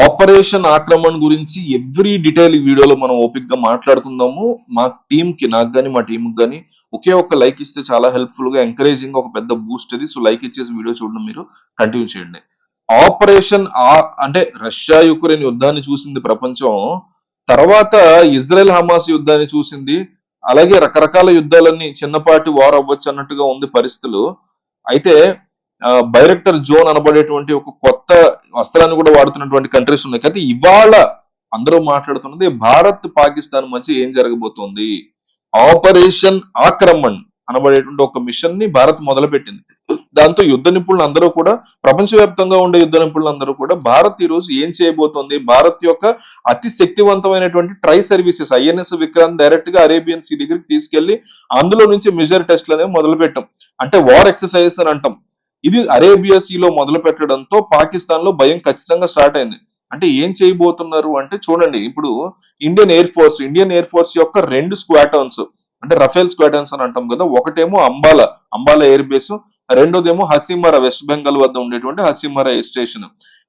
Operation ఆక్రమణ గురించి every detail ఈ వీడియోలో మనం ఓపిక్గా మాట్లాడుకుందాము. మా టీం కి నాకు గానీ మా టీం గానీ ఒకే ఒక లైక్ ఇస్తే చాలా హెల్ప్ఫుల్గా ఎంకరేజింగ్ ఒక పెద్ద బూస్ట్ ఇది. సో లైక్ ఇచ్చేసి వీడియో చూడడం మీరు. కంటిన్యూ చేయండి. ఆపరేషన్ ఆ అంటే రష్యా యుక్రెయిన్ యుద్ధాన్ని చూసింది ప్రపంచం. తర్వాత ఇజ్రాయెల్ హమాస్ యుద్ధాన్ని చూసింది. అలాగే రకరకాల యుద్ధాలన్నీ చిన్నపాటి వార్ అవ్వచ్చు అన్నట్టుగా ఉంది పరిస్థితులు. అయితే బైరెక్టర్ జోన్ అనబడేటువంటి ఒక కొత్త వస్త్రాన్ని కూడా వాడుతున్నటువంటి కంట్రీస్ ఉన్నాయి. అయితే ఇవాళ అందరూ మాట్లాడుతున్నది భారత్ పాకిస్తాన్ మధ్య ఏం జరగబోతోంది? ఆపరేషన్ ఆక్రమణ్ అనబడేటువంటి ఒక మిషన్ని భారత్ మొదలుపెట్టింది. దాంతో యుద్ధ నిపుణులు అందరూ కూడా ప్రపంచవ్యాప్తంగా ఉండే యుద్ధ నిపుణులు అందరూ కూడా భారత్ ఈ రోజు ఏం చేయబోతోంది? భారత్ యొక్క అతి శక్తివంతమైనటువంటి ట్రై సర్వీసెస్ ఐఎన్ఎస్ విక్రాంత్ డైరెక్ట్గా అరేబియన్ సీ దగ్గరికి తీసుకెళ్ళి అందులో నుంచి మిజర్ టెస్ట్లు అనేవి మొదలు పెట్టాం అంటే వార్ ఎక్సర్సైజెస్ అని అంటాం. ఇది అరేబియా సీలో మొదలు పెట్టడంతో పాకిస్తాన్లో భయం ఖచ్చితంగా స్టార్ట్ అయింది. అంటే ఏం చేయబోతున్నారు అంటే చూడండి ఇప్పుడు Indian air force Indian air force యొక్క రెండు స్క్వాటర్న్స్ అంటే రఫేల్ స్క్వాటర్న్స్ అని అంటాం కదా ఒకటేమో అంబాలా అంబాలా ఎయిర్ బేస్ రెండోదేమో హసీమరా వెస్ట్ బెంగాల్ వద్ద ఉండేటువంటి హసీమరా ఎయిర్ స్టేషన్.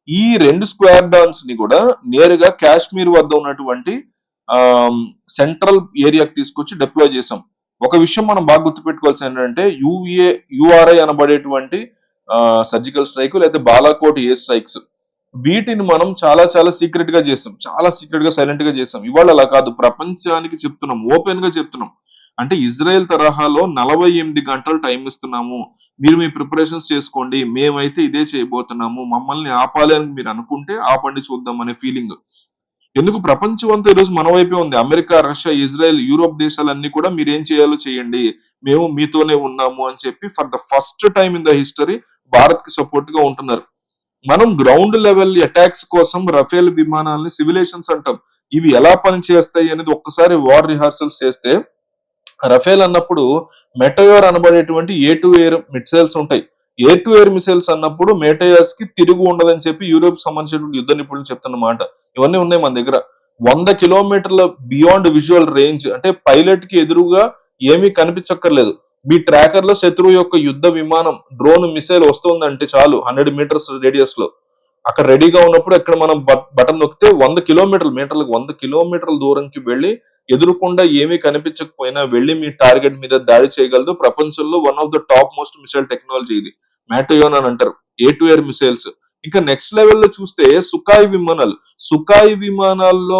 ఈ రెండు స్క్వాడ్రాన్స్ని కూడా నేరుగా కాశ్మీర్ వద్ద ఉన్నటువంటి సెంట్రల్ ఏరియాకి తీసుకొచ్చి డిప్లాయ్ చేసాం ఒక విషయం మనం బాగా గుర్తుపెట్టుకోవాల్సింది ఏంటంటే యుఏ యుఆర్ఐ అనబడేటువంటి సర్జికల్ స్ట్రైక్ లేదా బాలాకోట్ ఏ స్ట్రైక్స్ వీటిని మనం చాలా చాలా సీక్రెట్గా చేస్తాం. చాలా సీక్రెట్గా సైలెంట్గా చేస్తాం. ఇవాళ అలా కాదు. ప్రపంచానికి చెప్తున్నాం. ఓపెన్గా చెప్తున్నాం. అంటే ఇజ్రాయెల్ తరహాలో నలభై ఎనిమిది గంటలు టైం ఇస్తున్నాము. మీరు మీ ప్రిపరేషన్స్ చేసుకోండి. మేమైతే ఇదే చేయబోతున్నాము. మమ్మల్ని ఆపాలి అని మీరు అనుకుంటే ఆపండి చూద్దాం అనే ఫీలింగ్ ఎందుకు ప్రపంచం అంతా ఈరోజు మన వైపే ఉంది? అమెరికా రష్యా ఇజ్రాయెల్ యూరోప్ దేశాలన్నీ కూడా మీరు ఏం చేయాలో చేయండి. మేము మీతోనే ఉన్నాము అని చెప్పి for the first time in the history భారత్కి సపోర్ట్గా ఉంటున్నారు. మనం గ్రౌండ్ లెవెల్ అటాక్స్ కోసం రఫేల్ విమానాలని సివిలేషన్స్ అంటాం. ఇవి ఎలా పనిచేస్తాయి అనేది ఒక్కసారి వార్ రిహార్సల్స్ చేస్తే రఫేల్ అన్నప్పుడు మెటయోర్ అనబడేటువంటి ఏ టు ఎయిర్ మిసైల్స్ ఉంటాయి. ఏ టు ఎయిర్ మిసైల్స్ అన్నప్పుడు మేటయర్స్కి తిరుగు ఉండదని చెప్పి యూరోప్ సంబంధించినటువంటి యుద్ధ నిపుణులు చెప్తున్నమాట ఇవన్నీ ఉన్నాయి మన దగ్గర. వంద కిలోమీటర్ల బియాండ్ విజువల్ రేంజ్ అంటే పైలట్కి ఎదురుగా ఏమీ కనిపించక్కర్లేదు. మీ ట్రాకర్లో శత్రువు యొక్క యుద్ధ విమానం డ్రోన్ మిసైల్ వస్తుందంటే చాలు హండ్రెడ్ మీటర్స్ రేడియస్లో అక్కడ రెడీగా ఉన్నప్పుడు ఇక్కడ మనం బటన్ నొక్కితే వంద కిలోమీటర్లు మీటర్లకు వంద కిలోమీటర్ల దూరంకి వెళ్ళి ఎదురుకుండా ఏమీ కనిపించకపోయినా వెళ్ళి మీ టార్గెట్ మీద దాడి చేయగలదు. ప్రపంచంలో one of the top most missile technology ఇది. మ్యాటోయోన్ అని అంటారు. ఏ టు ఎయిర్ మిసైల్స్ ఇంకా నెక్స్ట్ లెవెల్లో చూస్తే సుఖాయి విమానాలు సుఖాయి విమానాల్లో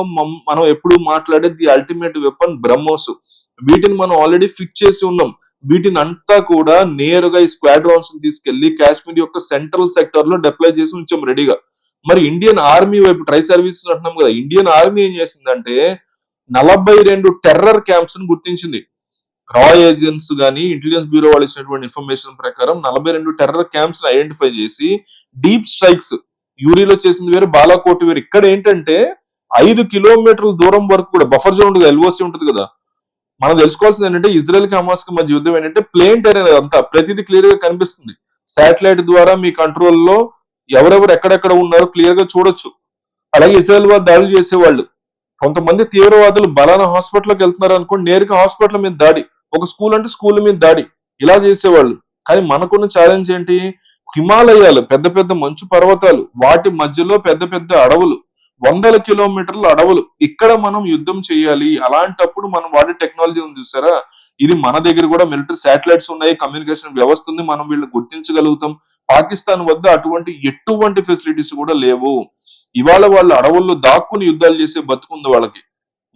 మనం ఎప్పుడు మాట్లాడేది ది అల్టిమేట్ వెపన్ బ్రహ్మోస్ వీటిని మనం ఆల్రెడీ ఫిక్స్ చేసి ఉన్నాం. వీటిని అంతా కూడా నేరుగా ఈ స్క్వాడ్రాన్స్ తీసుకెళ్ళి కాశ్మీర్ యొక్క సెంట్రల్ సెక్టర్లో డిప్లై చేసి ఉంచాం రెడీగా. మరి ఇండియన్ ఆర్మీ వైపు ట్రై సర్వీసెస్ అంటున్నాం కదా ఇండియన్ ఆర్మీ ఏం చేసిందంటే నలభై రెండు టెర్రర్ క్యాంప్స్ని గుర్తించింది. రా ఏజెంట్స్ కానీ ఇంటెలిజెన్స్ బ్యూరో వాళ్ళు ఇచ్చినటువంటి ఇన్ఫర్మేషన్ ప్రకారం నలభై రెండు టెర్రర్ క్యాంప్స్ని ఐడెంటిఫై చేసి డీప్ స్ట్రైక్స్ యూరిలో చేసింది వేరు బాలాకోట్ వేరు. ఇక్కడ ఏంటంటే ఐదు కిలోమీటర్ల దూరం వరకు కూడా బఫర్ జోన్ ఉంటుంది ఎల్ఓసి ఉంటుంది కదా మనం తెలుసుకోవాల్సింది ఏంటంటే ఇజ్రాయెల్కి హమాస్కి మధ్య యుద్ధం ఏంటంటే ప్లేన్ అనేది అంతా. ప్రతిదీ క్లియర్గా కనిపిస్తుంది. శాటిలైట్ ద్వారా మీ కంట్రోల్లో ఎవరెవరు ఎక్కడెక్కడ ఉన్నారో క్లియర్గా చూడొచ్చు. అలాగే ఇజ్రాయెల్ వారు దాడులు చేసేవాళ్ళు. కొంతమంది తీవ్రవాదులు బలానా హాస్పిటల్కి వెళ్తున్నారు అనుకోండి నేరుగా హాస్పిటల్ మీద దాడి. ఒక స్కూల్ అంటే స్కూల్ మీద దాడి. ఇలా చేసేవాళ్ళు. కానీ మనకున్న ఛాలెంజ్ ఏంటి? హిమాలయాలు పెద్ద పెద్ద మంచు పర్వతాలు వాటి మధ్యలో పెద్ద పెద్ద అడవులు. వందల కిలోమీటర్ల అడవులు. ఇక్కడ మనం యుద్ధం చేయాలి. అలాంటప్పుడు మనం వాడే టెక్నాలజీ ఉంది చూసారా? ఇది మన దగ్గర కూడా మిలిటరీ శాటిలైట్స్ ఉన్నాయి. కమ్యూనికేషన్ వ్యవస్థ ఉంది. మనం వీళ్ళు గుర్తించగలుగుతాం. పాకిస్తాన్ వద్ద అటువంటి ఎటువంటి ఫెసిలిటీస్ కూడా లేవు. ఇవాళ వాళ్ళు అడవుల్లో దాక్కుని యుద్ధాలు చేసే బతుకుంది వాళ్ళకి.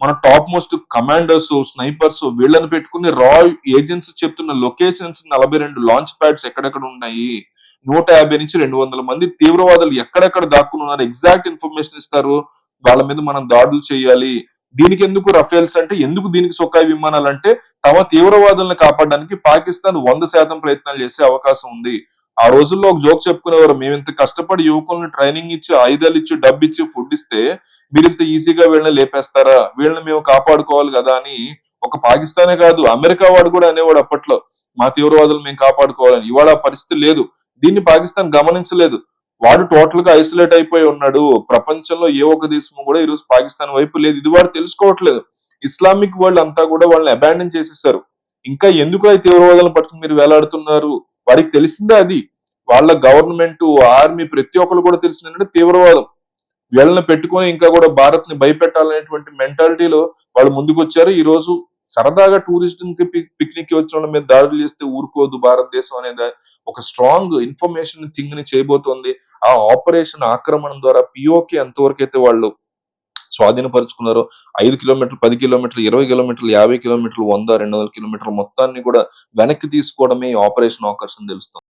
మన టాప్ మోస్ట్ కమాండర్స్ స్నైపర్స్ వీళ్ళని పెట్టుకుని రా ఏజెన్సీ చెప్తున్న లొకేషన్స్ నలభై రెండు లాంచ్ ప్యాడ్స్ ఎక్కడెక్కడ ఉన్నాయి? నూట యాభై నుంచి రెండు వందల మంది తీవ్రవాదులు ఎక్కడెక్కడ దాక్కున్నారు ఎగ్జాక్ట్ ఇన్ఫర్మేషన్ ఇస్తారు. వాళ్ళ మీద మనం దాడులు చేయాలి. దీనికి ఎందుకు రఫేల్స్ అంటే ఎందుకు దీనికి సొక్కాయి విమానాలు అంటే తమ తీవ్రవాదులను కాపాడడానికి పాకిస్తాన్ వంద శాతం ప్రయత్నాలు చేసే అవకాశం ఉంది. ఆ రోజుల్లో ఒక జోక్ చెప్పుకునేవారు మేము ఇంత కష్టపడి యువకులను ట్రైనింగ్ ఇచ్చి ఆయుధాలు ఇచ్చి డబ్బు ఇచ్చి ఫుడ్ ఇస్తే మీరు ఇంత ఈజీగా వీళ్ళని లేపేస్తారా? వీళ్ళని మేము కాపాడుకోవాలి కదా అని ఒక పాకిస్తానే కాదు అమెరికా వాడు కూడా అనేవాడు అప్పట్లో. మా తీవ్రవాదులు మేము కాపాడుకోవాలని. ఇవాళ పరిస్థితి లేదు. దీన్ని పాకిస్తాన్ గమనించలేదు. వాడు టోటల్గా ఐసోలేట్ అయిపోయి ఉన్నాడు. ప్రపంచంలో ఏ ఒక్క దేశం కూడా ఈరోజు పాకిస్తాన్ వైపు లేదు. ఇది వాడు తెలుసుకోవట్లేదు. ఇస్లామిక్ వరల్డ్ అంతా కూడా వాళ్ళని అబాండన్ చేసేసారు. ఇంకా ఎందుకు ఈ తీవ్రవాదాలను పట్టుకుని మీరు వేలాడుతున్నారు? వాడికి తెలిసిందే అది? వాళ్ళ గవర్నమెంట్ ఆర్మీ ప్రతి ఒక్కరు కూడా తెలిసింది అంటే తీవ్రవాదం. వీళ్ళని పెట్టుకొని ఇంకా కూడా భారత్ని భయపెట్టాలనేటువంటి మెంటాలిటీలో వాళ్ళు ముందుకు వచ్చారు ఈ రోజు సరదాగా టూరిస్ట్కి పిక్నిక్కి వచ్చిన వాళ్ళ మీద దాడులు చేస్తే ఊరుకోదు భారతదేశం అనేది ఒక స్ట్రాంగ్ ఇన్ఫర్మేషన్ థింగ్ని చేయబోతోంది. ఆ ఆపరేషన్ ఆక్రమణ ద్వారా పిఓకి ఎంతవరకు అయితే వాళ్ళు స్వాధీనపరుచుకున్నారో ఐదు కిలోమీటర్లు పది కిలోమీటర్లు ఇరవై కిలోమీటర్లు యాభై కిలోమీటర్లు వంద రెండు వందల కిలోమీటర్లు మొత్తాన్ని కూడా వెనక్కి తీసుకోవడమే ఈ ఆపరేషన్ ఆకర్షణ తెలుస్తుంది.